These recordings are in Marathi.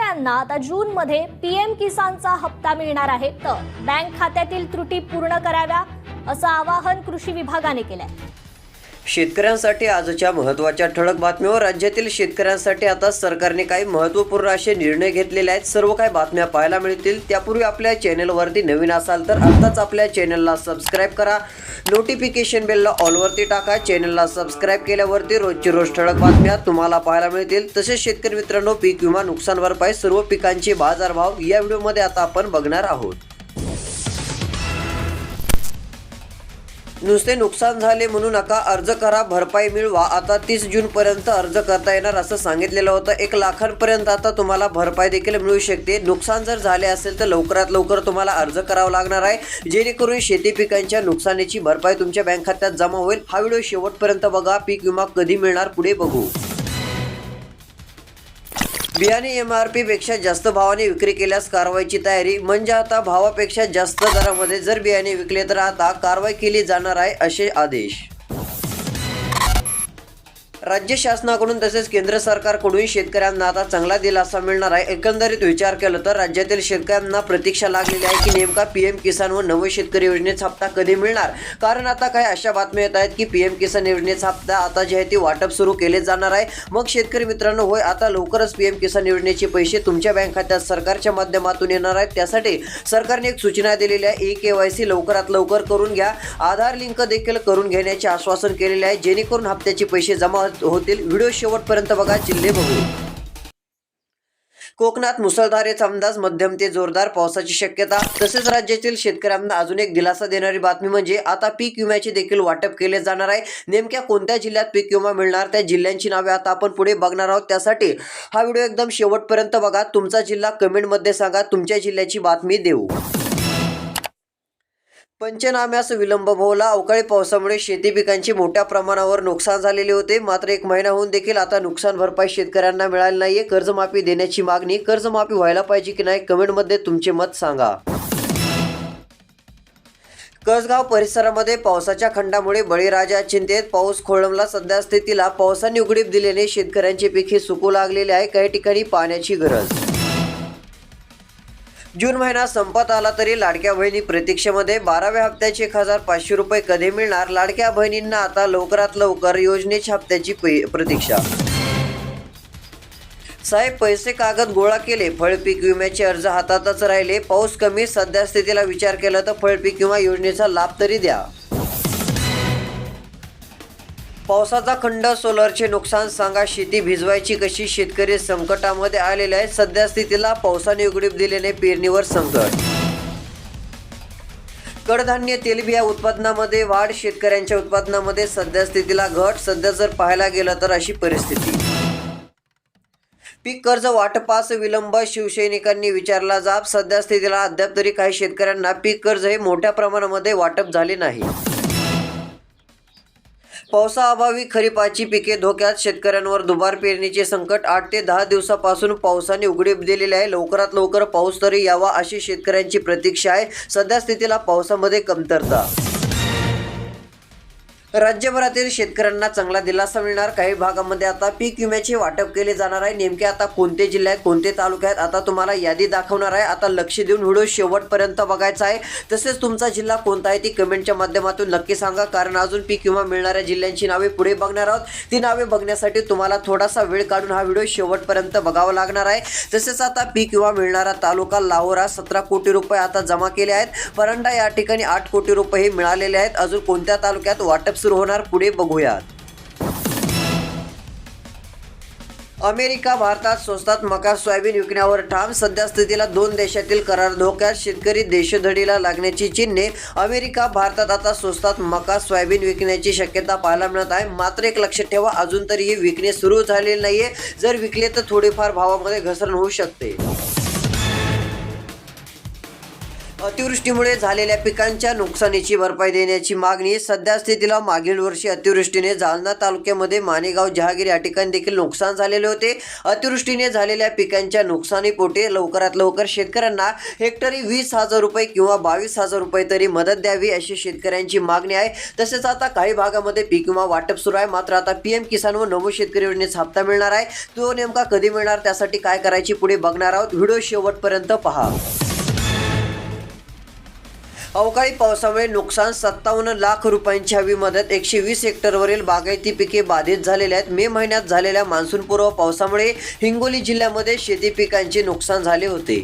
शेतकऱ्यांना आता जून मध्ये पीएम किसानचा हप्ता मिळणार आहे. तर बँक खात्यातील त्रुटी पूर्ण कराव्या असं आवाहन कृषी विभागाने केलंय. शेतकऱ्यांसाठी आजच्या महत्त्वाच्या ठळक बातम्यावर राज्यातील शेतकऱ्यांसाठी आता सरकारने काही महत्त्वपूर्ण असे निर्णय घेतलेले आहेत. सर्व काही बातम्या पाहायला मिळतील. त्यापूर्वी आपल्या चॅनलवरती नवीन असाल तर आत्ताच आपल्या चॅनलला सबस्क्राईब करा. नोटिफिकेशन बेलला ऑलवरती टाका. चॅनलला सबस्क्राईब केल्यावरती रोजची रोज ठळक बातम्या तुम्हाला पाहायला मिळतील. तसेच शेतकरी मित्रांनो पीक विमा नुकसान भरपाई सर्व पिकांचे बाजारभाव या व्हिडिओमध्ये आता आपण बघणार आहोत. नुसते नुकसान झाले म्हणू नका अर्ज करा भरपाई मिळवा. आता तीस जून पर्यंत अर्ज करता येणार असं सांगितलेलं होतं. एक लाखांपर्यंत आता तुम्हाला भरपाई देखील मिळू शकते. नुकसान जर झाले असेल तर लवकरात लवकर तुम्हाला अर्ज करावा लागणार आहे. जेणेकरून शेती पिकांच्या नुकसानीची भरपाई तुमच्या बँक खात्यात जमा होईल. हा व्हिडिओ शेवटपर्यंत बघा. पीक विमा कधी मिळणार पुढे बघू. बियाणे एम आर पी पेक्षा जास्त भावाने विक्री केल्यास कारवाईची तयारी. म्हणजे आता भावापेक्षा जास्त दरामध्ये जर बियाणे विकले तर आता कारवाई केली जाणार आहे असे आदेश. राज्य शासनाकडून तसेच केंद्र सरकारकडून शेतकऱ्यांना आता चांगला दिलासा मिळणार आहे. एकंदरीत विचार केला तर राज्यातील शेतकऱ्यांना प्रतीक्षा लागलेली आहे की नेमका पीएम किसान व नव शेतकरी योजनेचा हप्ता कधी मिळणार? कारण आता काही अशा बातम्या येत आहेत की पीएम किसान योजनेचा हप्ता आता जे आहे ते वाटप सुरू केले जाणार आहे. मग शेतकरी मित्रांनो होय आता लवकरच पीएम किसान योजनेचे पैसे तुमच्या बँक खात्यात सरकारच्या माध्यमातून येणार आहेत. त्यासाठी सरकारने एक सूचना दिलेली आहे. ई के वाय सी लवकरात लवकर करून घ्या. आधार लिंक देखील करून घेण्याचे आश्वासन केलेले आहे. जेणेकरून हप्त्याचे पैसे जमा होतील. व्हिडिओ शेवटपर्यंत बघा जिल्हे बघू. कोकणात मुसळधारेचा अंदाज मध्यम ते जोरदार पावसाची शक्यता. तसेच राज्यातील शेतकऱ्यांना अजून एक दिलासा देणारी बातमी म्हणजे आता पीक विम्याचे देखील वाटप केले जाणार आहे. नेमक्या कोणत्या जिल्ह्यात पीक विमा मिळणार त्या जिल्ह्यांची नावे आता आपण पुढे बघणार आहोत. त्यासाठी हा व्हिडिओ एकदम शेवटपर्यंत बघा. तुमचा जिल्हा कमेंटमध्ये सांगा. तुमच्या जिल्ह्याची बातमी देऊ. पंचनाम्यास विलंब भोवला. अवकाळी पावसामुळे शेती पिकांची मोठ्या प्रमाणावर नुकसान झालेले होते. मात्र एक महिना होऊन देखील आता नुकसान भरपाई शेतकऱ्यांना मिळाली नाहीये कर्जमाफी देण्याची मागणी कर्जमाफी व्हायला पाहिजे की नाही कमेंटमध्ये तुमचे मत सांगा. कसगाव परिसरामध्ये पावसाच्या खंडामुळे बळीराजा चिंतेत. पाऊस खोळंबला. सध्या स्थितीला पावसाने उघडीप दिल्याने शेतकऱ्यांचे पिके सुकू लागलेले आहे. काही ठिकाणी पाण्याची गरज जून महिना संपत आला तरी लाडक्या बहिणी प्रतीक्षेमध्ये बाराव्या हप्त्याचे एक हजार पाचशे रुपये कधी मिळणार? लाडक्या बहिणींना आता लवकरात लवकर योजनेच्या हप्त्याची प्रतीक्षा. साहेब पैसे कागद गोळा केले. फळपीक विम्याचे अर्ज हातातच राहिले. पाऊस कमी सध्या स्थितीला विचार केला तर फळपीक विमा योजनेचा लाभ तरी द्या. पावसाचा खंड सोलरचे नुकसान सांगा शेती भिजवायची कशी? शेतकरी संकटामध्ये आलेले आहेत. सध्या स्थितीला पावसाने उघडीप दिल्याने पेरणीवर संकट. कडधान्य तेलबिया उत्पादनामध्ये वाढ शेतकऱ्यांच्या उत्पादनामध्ये सध्या स्थितीला घट. सध्या जर पाहायला गेलं तर अशी परिस्थिती. पीक कर्ज वाटपास विलंब शिवसैनिकांनी विचारला जाब सध्या स्थितीला अद्याप तरी काही शेतकऱ्यांना पीक कर्ज हे मोठ्या प्रमाणामध्ये वाटप झाले नाही. पावसाअभावी खरीपाची पिके धोक्यात. शेतकऱ्यांवर दुबार पेरणीचे संकट. आठ ते दहा दिवसापासून पावसाने उघडीप दिलेले आहे. लवकरात लवकर पाऊस तरी यावा अशी शेतकऱ्यांची प्रतीक्षा आहे. सध्या स्थितीला पावसामध्ये कमतरता राज्यभरातील शेतकऱ्यांना चांगला दिलासा मिळणार. काही भागामध्ये आता पीक विम्याचे वाटप केले जाणार आहे. नेमके आता कोणते जिल्हे आहेत कोणते तालुके आहेत आता तुम्हाला यादी दाखवणार आहे. आता लक्ष देऊन व्हिडिओ शेवटपर्यंत बघायचा आहे. तसेच तुमचा जिल्हा कोणता आहे ती कमेंटच्या माध्यमातून नक्की सांगा. कारण अजून पीक विमा मिळणाऱ्या जिल्ह्यांची नावे पुढे बघणार आहोत. ती नावे बघण्यासाठी तुम्हाला थोडासा वेळ काढून हा व्हिडिओ शेवटपर्यंत बघावा लागणार आहे. तसेच आता पीक विमा मिळणारा तालुका लाहोरा सतरा कोटी रुपये आता जमा केले आहेत. परंडा या ठिकाणी आठ कोटी रुपये हे मिळालेले आहेत. अजून कोणत्या तालुक्यात वाटप सुरू होणार पुढे बघूयात. अमेरिका भारतात स्वस्तात मका सोयाबीन विकण्यावर ठाम. सध्या स्थितीला दोन देशातील करार धोक्यात. शेतकरी देशधडीला लागण्याची चिन्हे. अमेरिका भारतात आता स्वस्तात मका सोयाबीन विकण्याची शक्यता पाहायला मिळत आहे. मात्र एक लक्षात ठेवा अजून तरी हे विकणे सुरू झालेले नाहीये. जर विकले तर थोडेफार भावामध्ये घसरण होऊ शकते. अतिवृष्टीमुळे झालेल्या पिकांच्या नुकसानीची भरपाई देण्याची मागणी सध्या स्थितीला मागील वर्षी अतिवृष्टीने जालना तालुक्यामध्ये मानेगाव जहागीर या ठिकाणी देखील नुकसान झालेले होते. अतिवृष्टीने झालेल्या पिकांच्या नुकसानीपोटी लवकरात लवकर शेतकऱ्यांना हेक्टरी वीस हजार रुपये किंवा बावीस हजार रुपये तरी मदत द्यावी अशी शेतकऱ्यांची मागणी आहे. तसेच आता काही भागामध्ये पीक विमा वाटप सुरू आहे. मात्र आता पीएम किसान व नमो शेतकरी योजनेचा हप्ता मिळणार आहे. तो नेमका कधी मिळणार त्यासाठी काय करायची पुढे बघणार आहोत. व्हिडिओ शेवटपर्यंत पहा. अवकाळी पावसामुळे नुकसान सत्तावन्न लाख रुपयांची हवी मदत एकशे वीस हेक्टरवरील बागायती पिके बाधित झालेल्या आहेत. मे महिन्यात झालेल्या मान्सूनपूर्व पावसामुळे हिंगोली जिल्ह्यामध्ये शेती पिकांचे नुकसान झाले होते.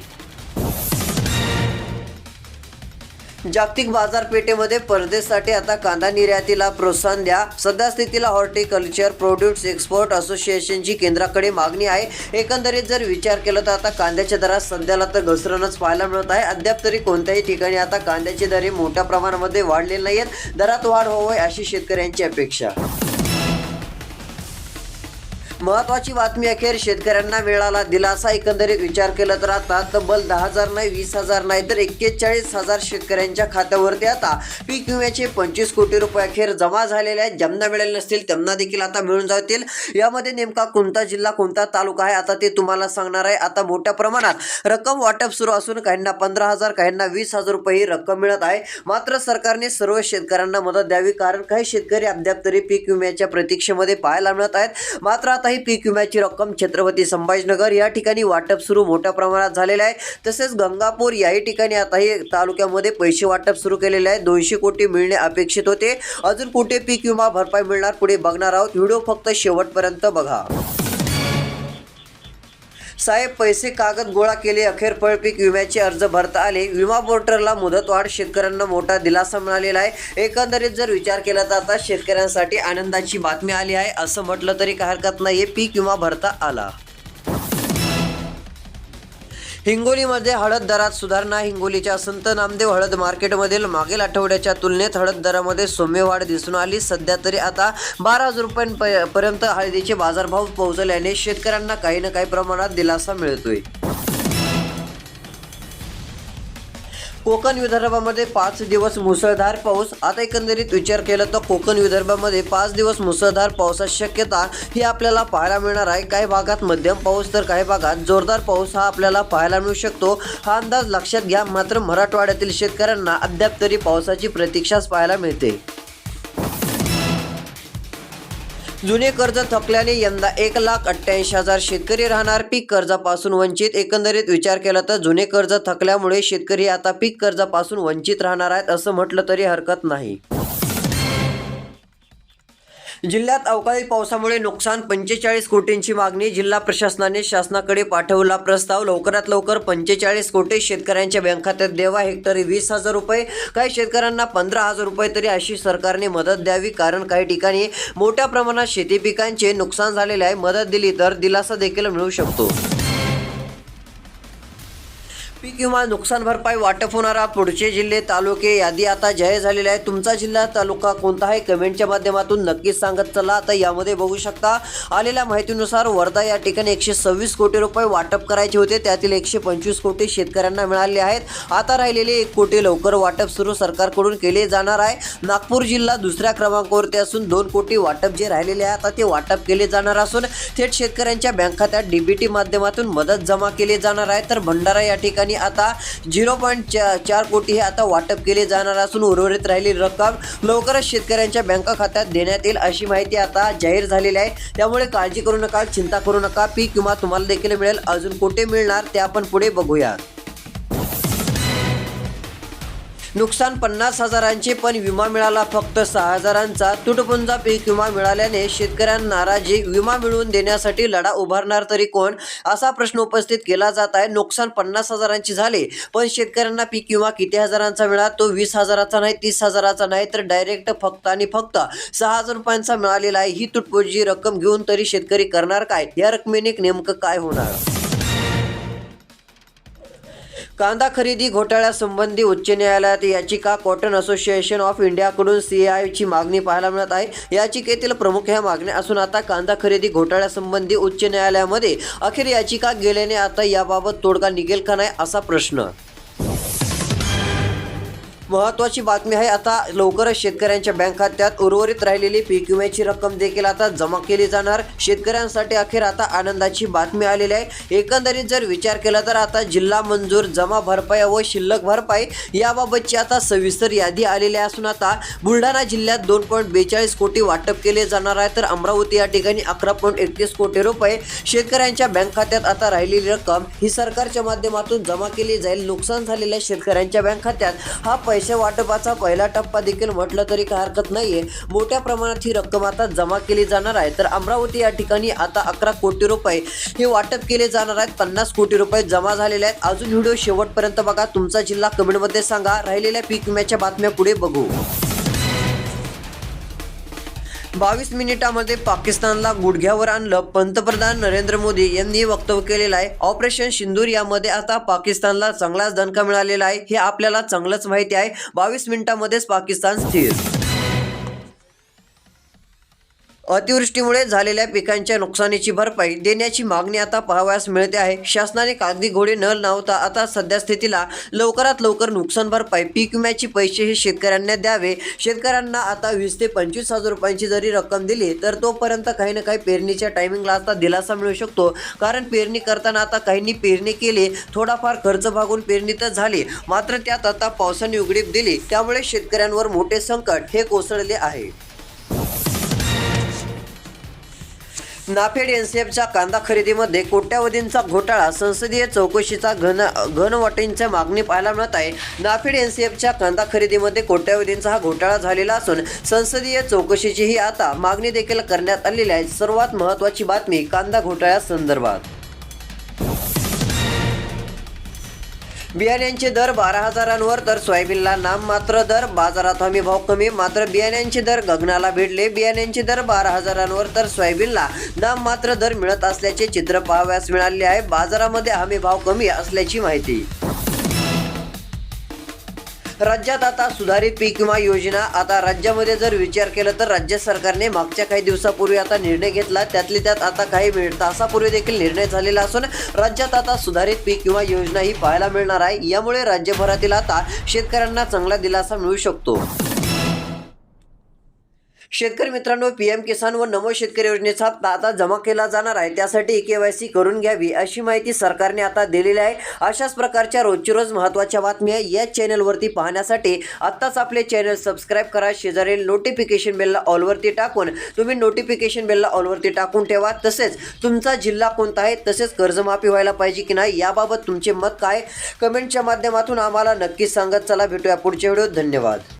जागतिक बाजारपेठेमध्ये परदेशसाठी आता कांदा निर्यातीला प्रोत्साहन द्या. सध्या स्थितीला हॉर्टिकल्चर प्रोड्यूस एक्सपोर्ट असोसिएशनची केंद्राकडे मागणी आहे. एकंदरीत जर विचार केला तर आता कांद्याच्या दरात सध्याला तर घसरणच पाहायला मिळत आहे. अद्याप तरी कोणत्याही ठिकाणी आता कांद्याचे दरे मोठ्या प्रमाणामध्ये वाढलेले नाही आहेत दरात वाढ व्हावं अशी शेतकऱ्यांची अपेक्षा. महत्वाची बातमी अखेर शेतकऱ्यांना मिळाला दिलासा. एकंदरीत विचार केला तर आता तब्बल दहा हजार नाही वीस हजार नाही तर एक्केचाळीस हजार शेतकऱ्यांच्या खात्यावरती आता पीक विम्याचे पंचवीस कोटी रुपये अखेर जमा झालेले आहेत. ज्यांना मिळाले नसतील त्यांना देखील आता मिळून जातील. यामध्ये नेमका कोणता जिल्हा कोणता तालुका आहे आता ते तुम्हाला सांगणार आहे. आता मोठ्या प्रमाणात रक्कम वाटप सुरू असून काहींना पंधरा हजार काहींना वीस हजार रुपये ही रक्कम मिळत आहे. मात्र सरकारने सर्व शेतकऱ्यांना मदत द्यावी कारण काही शेतकरी अद्याप तरी पीक विम्याच्या प्रतीक्षेमध्ये पाहायला मिळत आहेत. मात्र आता ही पीक विम्याची रक्कम छत्रपती संभाजीनगर या ठिकाणी वाटप सुरू मोठ्या प्रमाणात झालेलं आहे. तसेच गंगापूर याही ठिकाणी आताही तालुक्यामध्ये पैसे वाटप सुरू केलेले आहे. दोनशे कोटी मिळणे अपेक्षित होते. अजून कुठे पीक विमा भरपाई मिळणार पुढे बघणार आहोत. व्हिडिओ फक्त शेवटपर्यंत बघा. साहेब पैसे कागद गोळा केले अखेर पळपीक विम्याचे अर्ज भरता आले. विमा पोर्टलला मुदतवाढ शेतकऱ्यांना मोठा दिलासा मिळालेला आहे. एकंदरीत जर विचार केला तर आता शेतकऱ्यांसाठी आनंदाची बातमी आली आहे. असं म्हटलं तरी काय हरकत नाही पीक विमा भरता आला. हिंगोलीमध्ये हळद दरात सुधारणा हिंगोलीच्या संत नामदेव हळद मार्केटमधील मागील आठवड्याच्या तुलनेत हळद दरामध्ये सौम्य वाढ दिसून आली. सध्या तरी आता बारा हजार रुपयांपर्यंत हळदीचे बाजारभाव पोहोचल्याने शेतकऱ्यांना काही ना काही प्रमाणात दिलासा मिळतोय. कोकण विदर्भामध्ये पाच दिवस मुसळधार पाऊस. आता एकंदरीत विचार केला तर कोकण विदर्भामध्ये पाच दिवस मुसळधार पावसाची शक्यता ही आपल्याला पाहायला मिळणार आहे. काही भागात मध्यम पाऊस तर काही भागात जोरदार पाऊस हा आपल्याला पाहायला मिळू शकतो. हा अंदाज लक्षात घ्या मात्र मराठवाड्यातील शेतकऱ्यांना अद्याप तरी पावसाची प्रतीक्षाच पाहायला मिळते. जुने कर्ज थकल्याने यंदा एक लाख अठ्ठ्याऐंशी हजार शेतकरी राहणार. पीक कर्जापासून वंचित. एकंदरीत विचार केला तर जुने कर्ज थकल्यामुळे शेतकरी आता पीक कर्जापासून वंचित राहणार आहेत असं म्हटलं तरी हरकत नाही. जिल्ह्यात अवकाळी पावसामुळे नुकसान पंचेचाळीस कोटींची मागणी जिल्हा प्रशासनाने शासनाकडे पाठवला प्रस्ताव. लवकरात लवकर पंचेचाळीस कोटी शेतकऱ्यांच्या बँक खात्यात देवा हेक्टरी वीस हजार रुपये. काही शेतकऱ्यांना पंधरा हजार रुपये तरी अशी सरकारने मदत द्यावी. कारण काही ठिकाणी मोठ्या प्रमाणात शेती पिकांचे नुकसान झालेले आहे. मदत दिली तर दिलासा देखील मिळू शकतो. किंवा नुकसान भरपाई वाटप होणारा पुढचे जिल्हे तालुके यादी आता जाहीर झालेली आहे तुमचा जिल्हा तालुका कोणता आहे? कमेंटच्या माध्यमातून नक्कीच सांगत चला. आता यामध्ये बघू शकता आलेल्या माहितीनुसार वर्धा या ठिकाणी एकशे सव्वीस कोटी रुपये वाटप करायचे होते. त्यातील एकशे पंचवीस कोटी शेतकऱ्यांना मिळाले आहेत. आता राहिलेले एक कोटी लवकर वाटप सुरू सरकारकडून केले जाणार आहे. नागपूर जिल्हा दुसऱ्या क्रमांकावरती असून दोन कोटी वाटप जे राहिलेले आहे आता ते वाटप केले जाणार असून थेट शेतकऱ्यांच्या बँक खात्यात डीबीटी माध्यमातून मदत जमा केली जाणार आहे. तर भंडारा या ठिकाणी आता झिरो पॉईंट चार कोटी हे आता वाटप केले जाणार असून उर्वरित राहिलेली रक्कम लवकरच शेतकऱ्यांच्या बँक खात्यात देण्यात येईल अशी माहिती आता जाहीर झालेली आहे. त्यामुळे काळजी करू नका चिंता करू नका. पीक किंवा तुम्हाला देखील मिळेल. अजून कुठे मिळणार ते आपण पुढे बघूया. नुकसान पन्नास हजारांचे पण विमा मिळाला फक्त सहा हजारांचा. तुटपुंजा पीक विमा मिळाल्याने शेतकऱ्यांना नाराजी विमा मिळवून देण्यासाठी लढा उभारणार तरी कोण? असा प्रश्न उपस्थित केला जात आहे. नुकसान पन्नास हजारांचे झाले पण शेतकऱ्यांना पीक विमा किती हजारांचा मिळाला? तो वीस हजाराचा नाही तीस हजाराचा नाही तर डायरेक्ट फक्त आणि फक्त सहा हजार रुपयांचा मिळालेला आहे. ही तुटपुंजी रक्कम घेऊन तरी शेतकरी करणार काय? या रकमेने नेमकं काय होणार? कांदा खरेदी घोटाळ्यासंबंधी उच्च न्यायालयात याचिका कॉटन असोसिएशन ऑफ इंडियाकडून सी आयची मागणी पाहायला मिळत आहे. याचिकेतील प्रमुख ह्या मागण्या असून आता कांदा खरेदी घोटाळ्यासंबंधी उच्च न्यायालयामध्ये अखेर याचिका गेल्याने आता याबाबत तोडगा निघेल का नाही असा प्रश्न. महत्वाची बातमी आहे आता लवकरच शेतकऱ्यांच्या बँक खात्यात उर्वरित राहिलेली पीक विम्याची रक्कम देखील आता जमा केली जाणार. शेतकऱ्यांसाठी अखेर आता आनंदाची बातमी आलेली आहे. एकंदरीत जर विचार केला तर आता जिल्हा मंजूर जमा भरपाई व शिल्लक भरपाई याबाबतची आता सविस्तर यादी आलेली असून आता बुलढाणा जिल्ह्यात दोन पॉईंट बेचाळीस कोटी वाटप केले जाणार आहे. तर अमरावती या ठिकाणी अकरा पॉईंट एकतीस कोटी रुपये शेतकऱ्यांच्या बँक खात्यात आता राहिलेली रक्कम ही सरकारच्या माध्यमातून जमा केली जाईल. नुकसान झालेल्या शेतकऱ्यांच्या बँक खात्यात हा पैसे वाटपाचा पहिला टप्पा देखील म्हटलं तरी काही हरकत नाहीये. मोठ्या प्रमाणात ही रक्कम आता जमा केली जाणार आहे. तर अमरावती या ठिकाणी आता अकरा कोटी रुपये हे वाटप केले जाणार आहेत. पन्नास कोटी रुपये जमा झालेले आहेत. अजून व्हिडिओ शेवटपर्यंत बघा. तुमचा जिल्हा कमेंटमध्ये सांगा. राहिलेल्या पीक विम्याच्या बातम्या पुढे बघू. बावीस मिनिटामध्ये पाकिस्तानला गुडघ्यावर आणलं. पंतप्रधान नरेंद्र मोदी यांनी वक्तव्य केलेलं आहे. ऑपरेशन सिंदूर यामध्ये आता पाकिस्तानला चांगलाच दणका मिळालेला आहे. हे आपल्याला चांगलंच माहिती आहे. बावीस मिनिटामध्येच पाकिस्तान स्थिर अतिवृष्टीमुळे झालेल्या पिकांच्या नुकसानीची भरपाई देण्याची मागणी आता पाहावयास मिळते आहे. शासनाने कागदी घोडे न लावता आता सध्या स्थितीला लवकरात लवकर नुकसान भरपाई पीक विम्याची पैसे हे शेतकऱ्यांना द्यावे. शेतकऱ्यांना आता वीस ते पंचवीस हजार रुपयांची जरी रक्कम दिली तर तोपर्यंत काही ना काही पेरणीच्या टायमिंगला आता दिलासा मिळू शकतो. कारण पेरणी करताना आता काहींनी पेरणी केली थोडाफार खर्च भागून पेरणी तर झाली. मात्र त्यात आता पावसाने उघडीप दिली त्यामुळे शेतकऱ्यांवर मोठे संकट हे कोसळले आहे. नाफेड एनसीएफच्या कांदा खरेदीमध्ये कोट्यावधींचा घोटाळा. संसदीय चौकशीचा घन घनवटींच्या मागणी पाहायला मिळत आहे. नाफेड एनसीएफच्या कांदा खरेदीमध्ये कोट्यावधींचा हा घोटाळा झालेला असून संसदीय चौकशीचीही आता मागणी देखील करण्यात आलेली आहे. सर्वात महत्त्वाची बातमी कांदा घोटाळ्या बियाण्यांचे दर बारा हजारांवर तर सोयाबीनला नाममात्र दर बाजारात हमी भाव कमी. मात्र बियाण्यांचे दर गगनाला भिडले. बियाण्यांचे दर बारा हजारांवर तर सोयाबीनला नाममात्र दर मिळत असल्याचे चित्र पाहाव्यास मिळाले आहे. बाजारामध्ये हमी भाव कमी असल्याची माहिती. राज्यात आता सुधारित पीक विमा योजना आता राज्यामध्ये जर विचार केला तर राज्य सरकारने मागच्या काही दिवसापूर्वी आता निर्णय घेतला. त्यातली त्यात आता काही मिनिट तासापूर्वी देखील निर्णय झालेला असून राज्यात आता सुधारित पीक विमा योजना ही पाहायला मिळणार आहे. यामुळे राज्यभरातील आता शेतकऱ्यांना चांगला दिलासा मिळू शकतो. शेतकरी मित्रांनो पी एम किसान व नमो शेतकरी योजनेचा हप्ता आता जमा केला जाणार आहे. त्यासाठी के वाय सी करून घ्यावी अशी माहिती सरकारने आता दिलेली आहे. अशाच प्रकारच्या रोजची रोज महत्त्वाच्या बातम्या या चॅनलवरती पाहण्यासाठी आत्ताच आपले चॅनल सबस्क्राईब करा. शेजारील नोटिफिकेशन बेलला ऑलवरती टाकून तुम्ही नोटिफिकेशन बेलला ऑलवरती टाकून ठेवा. तसेच तुमचा जिल्हा कोणता आहे तसेच कर्जमाफी व्हायला पाहिजे की नाही याबाबत तुमचे मत काय? कमेंटच्या माध्यमातून आम्हाला नक्कीच सांगत चला. भेटूया पुढच्या व्हिडिओत धन्यवाद.